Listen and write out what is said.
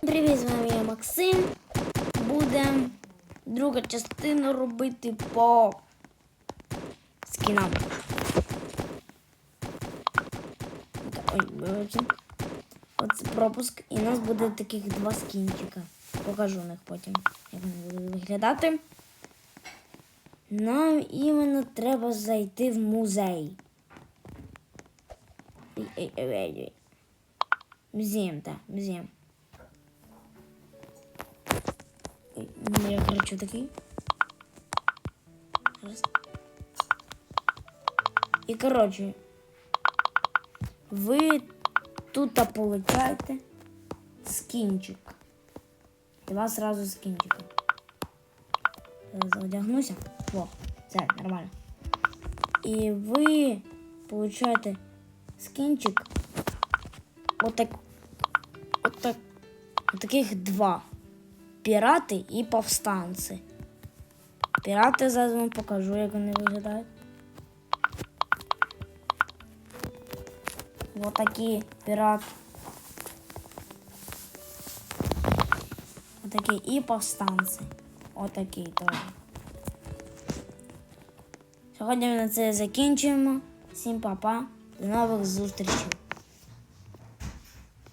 Привіт, з вами я Максим. Будемо друга частина робити по скінам. Ой. Оце пропуск. І у нас буде таких два скінчика. Покажу них потім, як вони будуть виглядати. Нам іменно треба зайти в музей. Ей, ей, ей, ей, ей. Музеєм, так, музеєм. Ну, я кричу такий. Раз. І коротше, ви тут получаєте скінчик. Два сразу скінчика. Одягнуся. О, все, нормально. І ви получаєте скінчик. Отак. Отак. Отаких два. Пірати і повстанці. Пірати зараз вам покажу, як вони виглядають. Вот такі пірат. Отакі і повстанці. Отакий теж. Сьогодні ми на це закінчуємо. Всім па-па. До нових зустрічей.